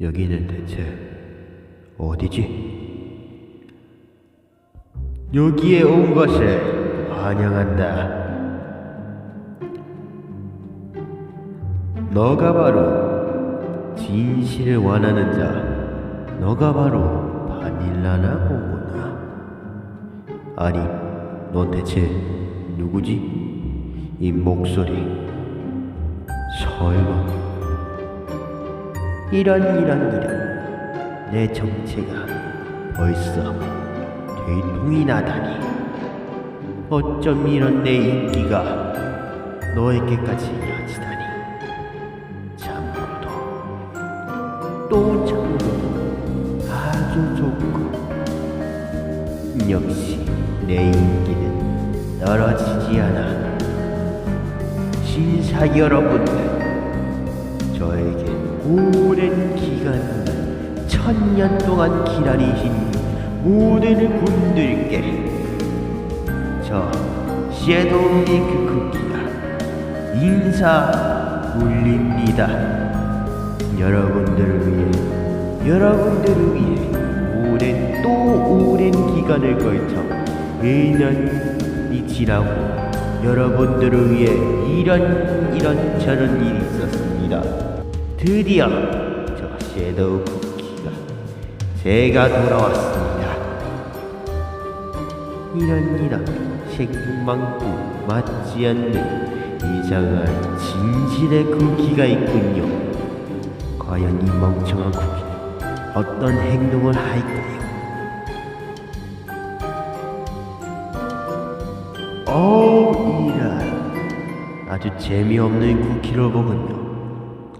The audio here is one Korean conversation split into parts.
여기는 대체 어디지? 여기에 온 것을 환영한다. 너가 바로 진실을 원하는 자. 너가 바로 바닐라나 보구나. 아니, 넌 대체 누구지? 이 목소리. 설마. 이런 이런 이런 내 정체가 벌써 되통이 나다니. 어쩜 이런 내 인기가 너에게까지 이어지다니. 참고도 또 참고도 아주 좋고 역시 내 인기는 떨어지지 않아. 신사 여러분들 저에게 오랜 기간 천년 동안 기다리신 모든 분들께 저 섀도우 링크 쿠키가 인사 올립니다. 여러분들을 위해 여러분들을 위해 오랜 또 오랜 기간을 걸쳐 1년이 지나고 여러분들을 위해 이런 이런 저런 일이 있었습니다. 드디어 저 섀도우 쿠키가 제가 돌아왔습니다. 이런 이런 생뚱망뚱 맞지 않는 이상한 진실의 쿠키가 있군요. 과연 이 멍청한 쿠키는 어떤 행동을 할까요? 어우 이란 아주 재미없는 쿠키로 보군요.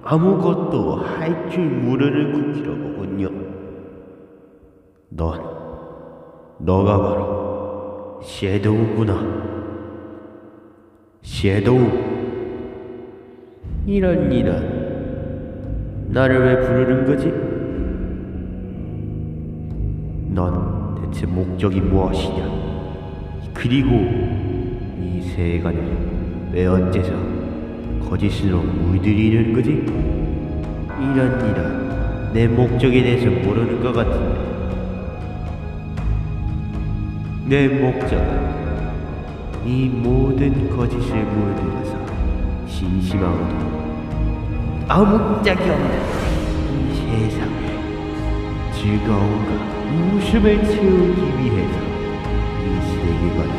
아무것도 할 줄 모르는 쿠키로 보군요. 넌 너가 바로 섀도우구나. 섀도우. 이런 이런 나를 왜 부르는 거지? 넌 대체 목적이 무엇이냐? 그리고 이 세간을 왜 어째서 거짓으로 물들이는 거지? 이런 이런 내 목적에 대해서 모르는 것 같은데 내 목적은 이 모든 거짓을 물들여서 심심하고도 아무짝이 없는 이 세상에 즐거움과 웃음을 채우기 위해서 이 세계관을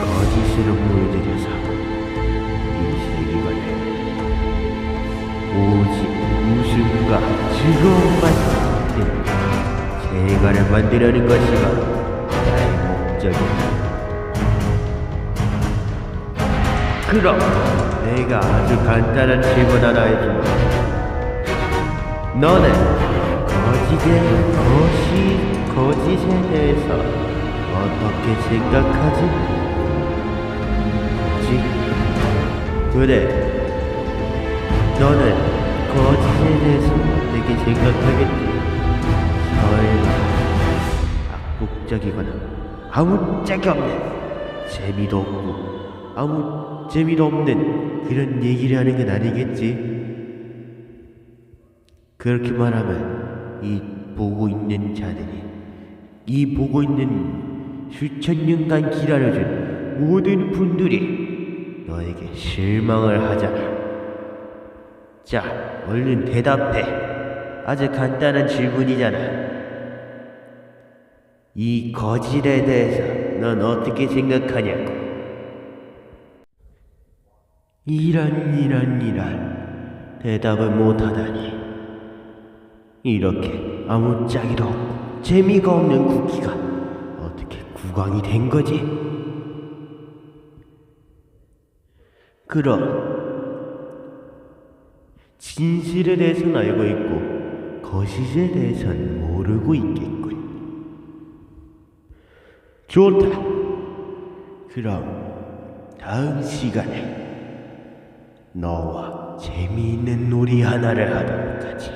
거짓으로 물들여서 즐거움만 있는 세계관을 만들려는 것이 나의 목적이다. 그럼 내가 아주 간단한 질문 하나 해주마. 너는 거짓의 거짓 거짓에 대해서 어떻게 생각하지? 거짓? 그래. 너는 거짓에 대해서 어떻게 생각하겠지? 설마 악국적이거나 아무 짝이 없는 재미도 없고 아무 재미도 없는 그런 얘기를 하는 건 아니겠지? 그렇게 말하면 이 보고 있는 자들이 이 보고 있는 수천 년간 기다려준 모든 분들이 너에게 실망을 하잖아. 자, 얼른 대답해. 아주 간단한 질문이잖아. 이 거짓에 대해서 넌 어떻게 생각하냐고. 이런 이런 이런 대답을 못하다니 이렇게 아무짝에도 없고 재미가 없는 쿠키가 어떻게 국왕이 된 거지? 그럼 진실에 대해서는 알고 있고 거짓에 대해서는 모르고 있겠군. 좋다. 그럼 다음 시간에 너와 재미있는 놀이 하나를 하도록 하지.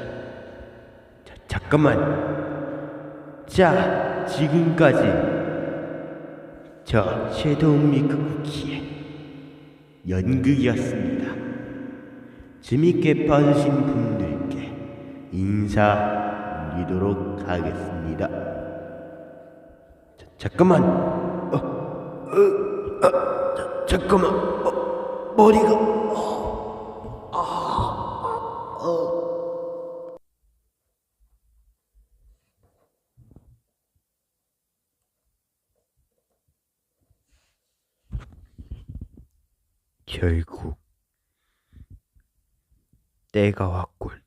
자, 잠깐만. 자, 지금까지 저 섀도우 미크 쿠키의 연극이었습니다. 재밌게 봐주신 분들께 인사드리도록 하겠습니다. 자, 잠깐만, 어, 어, 아, 자, 잠깐만, 어, 머리가, 어, 아, 어. 결국 때가 왔군.